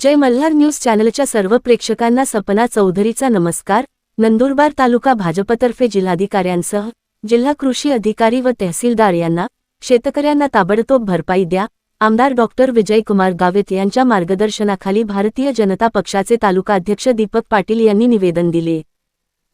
जय Malhar news चॅनलच्या सर्व प्रेक्षकांना सपना चौधरीचा नमस्कार. नंदुरबार तालुका भाजपतर्फे जिल्हाधिकाऱ्यांसह जिल्हा कृषी अधिकारी व तहसीलदार यांना शेतकऱ्यांना ताबडतोब भरपाई द्या. आमदार डॉक्टर विजयकुमार गावित यांच्या मार्गदर्शनाखाली भारतीय जनता पक्षाचे तालुका अध्यक्ष दीपक पाटील यांनी निवेदन दिले.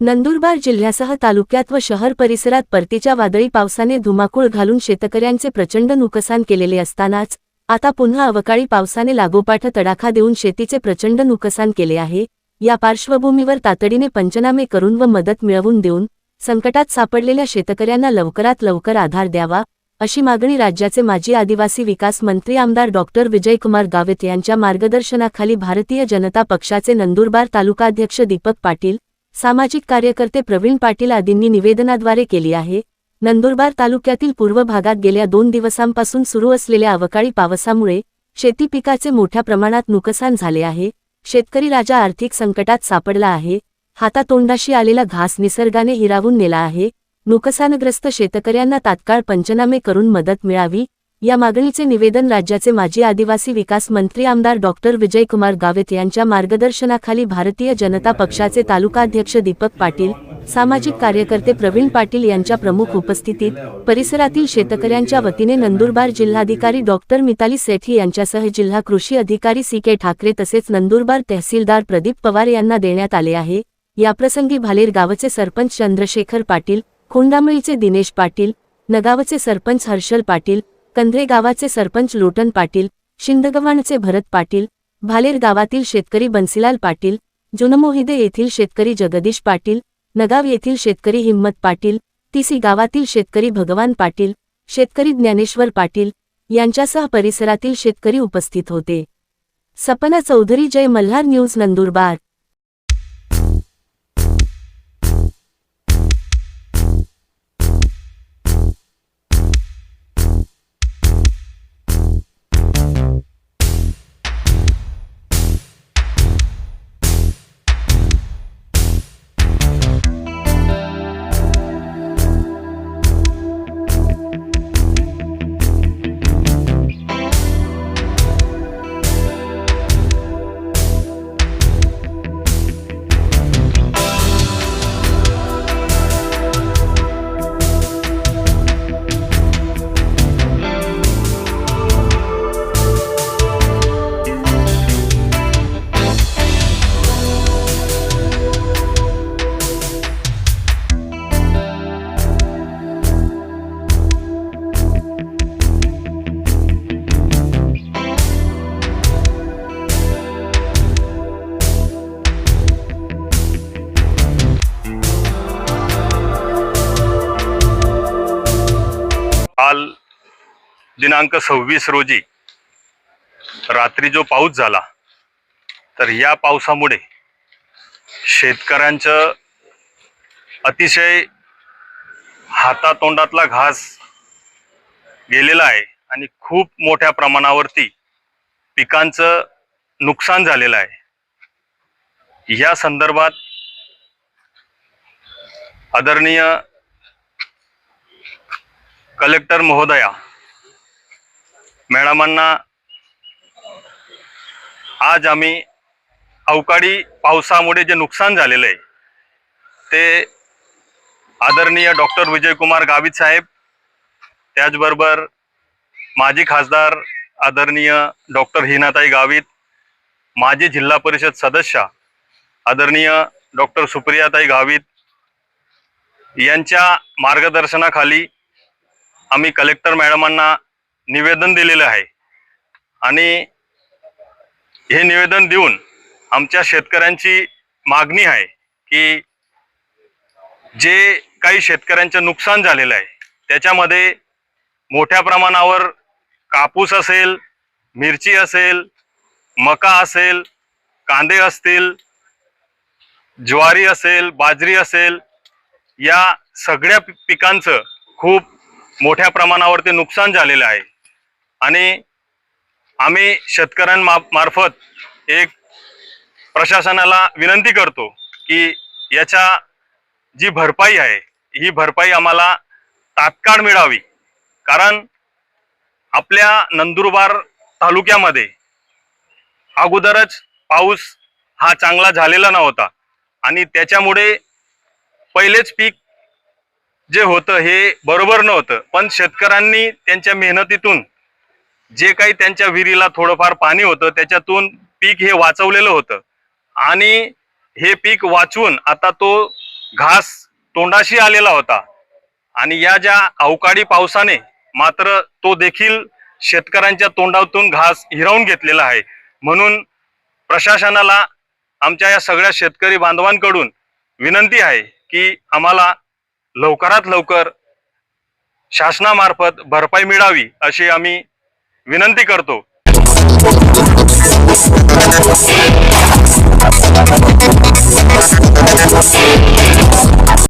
नंदुरबार जिल्ह्यासह तालुक्यात व शहर परिसरात परतीच्या वादळी पावसाने धुमाकूळ घालून शेतकऱ्यांचे प्रचंड नुकसान केलेले असतानाच आता पुन्हा अवकाळी पावसाने लागोपाठ तडाखा देऊन शेतीचे प्रचंड नुकसान केले आहे. या पार्श्वभूमीवर तातडीने पंचनामे करून व मदत मिळवून देऊन संकटात सापडलेल्या शेतकऱ्यांना लवकरात लवकर आधार द्यावा अशी मागणी राज्याचे माजी आदिवासी विकास मंत्री आमदार डॉक्टर विजयकुमार गावित यांच्या मार्गदर्शनाखाली भारतीय जनता पक्षाचे नंदुरबार तालुकाध्यक्ष दीपक पाटील सामाजिक कार्यकर्ते प्रवीण पाटील आदींनी निवेदनाद्वारे केली आहे. नंदुरबार तालुक्यातील पूर्व भागात गेल्या दोन दिवसांपासून सुरू असलेल्या अवकाळी पावसामुळे शेती पिकाचे मोठ्या प्रमाणात नुकसान झाले आहे शेतकरी राजा आर्थिक संकटात सापडला आहे हातातोंडाशी आलेला घास निसर्गाने हिरावून नेला आहे नुकसानग्रस्त शेतकऱ्यांना तात्काळ पंचनामे करून मदत मिळावी या मागणीचे निवेदन राज्याचे माजी आदिवासी विकास मंत्री आमदार डॉक्टर विजयकुमार गावित यांच्या मार्गदर्शनाखाली भारतीय जनता पक्षाचे तालुकाध्यक्ष दीपक पाटील सामाजिक कार्यकर्ते प्रवीण पाटील यांच्या प्रमुख उपस्थितीत परिसरातील शेतकऱ्यांच्या वतीने नंदुरबार जिल्हाधिकारी डॉक्टर मिताली सेठी यांच्यासह जिल्हा कृषी अधिकारी सी. के. ठाकरे तसेच नंदुरबार तहसीलदार प्रदीप पवार यांना देण्यात आले आहे. याप्रसंगी भालेर गावचे सरपंच चंद्रशेखर पाटील खोंडामळीचे दिनेश पाटील नगावचे सरपंच हर्षल पाटील कंधरे गावाचे सरपंच लोटन पाटील शिंदगव्हाणचे भरत पाटील भालेर गावातील शेतकरी बन्सीलाल पाटील जुनमोहिदे येथील शेतकरी जगदीश पाटील नगाव येथील शेतकरी हिम्मत पाटील तिसी गावातील शेतकरी भगवान पाटील शेतकरी ज्ञानेश्वर पाटील यांच्यासह परिसरातील शेतकरी उपस्थित होते. सपना चौधरी जय मल्हार न्यूज नंदुरबार. काल दिनांक सव्वीस रोजी रात्री जो पाऊस झाला तर या पावसामुळे शेतकऱ्यांचं अतिशय हातातोंडातला घास गेलेला आहे आणि खूप मोठ्या प्रमाणावरती पिकांचं नुकसान झालेलं आहे. या संदर्भात आदरणीय कलेक्टर महोदया मॅडमांना आज आम्ही अवकाळी पावसामुळे जे नुकसान झालेलं आहे ते आदरणीय डॉक्टर विजयकुमार गावित साहेब त्याचबरोबर माजी खासदार आदरणीय डॉक्टर हिनाताई गावित माजी जिल्हा परिषद सदस्य आदरणीय डॉक्टर सुप्रियाताई गावित यांच्या मार्गदर्शनाखाली आम्ही कलेक्टर मॅडमांना निवेदन दिलेलं आहे. आणि हे निवेदन देऊन आमच्या शेतकऱ्यांची मागणी आहे की जे काही शेतकऱ्यांचं नुकसान झालेलं आहे त्याच्यामध्ये मोठ्या प्रमाणावर कापूस असेल मिरची असेल मका असेल कांदे असतील ज्वारी असेल बाजरी असेल या सगळ्या पिकांचं खूप मोठ्या प्रमाणावरती नुकसान झालेलं आहे. आणि आम्ही शेतकऱ्यांमार्फत एक प्रशासनाला विनंती करतो की याच्या जी भरपाई आहे ही भरपाई आम्हाला तात्काळ मिळावी. कारण आपल्या नंदुरबार तालुक्यामध्ये अगोदरच पाऊस हा चांगला झालेला नव्हता. आणि त्याच्यामुळे पहिलेच पीक जे होतं हे बरोबर नव्हतं. पण शेतकऱ्यांनी त्यांच्या मेहनतीतून जे काही त्यांच्या विहिरीला थोडंफार पाणी होतं त्याच्यातून पीक हे वाचवलेलं होतं. आणि हे पीक वाचवून आता तो घास तोंडाशी आलेला होता. आणि या ज्या अवकाळी पावसाने मात्र तो देखील शेतकऱ्यांच्या तोंडातून घास हिरावून घेतलेला आहे. म्हणून प्रशासनाला आमच्या या सगळ्या शेतकरी बांधवांकडून विनंती आहे की आम्हाला लवकरात लवकर शासनामार्फत भरपाई मिळावी अशी आम्ही विनंती करतो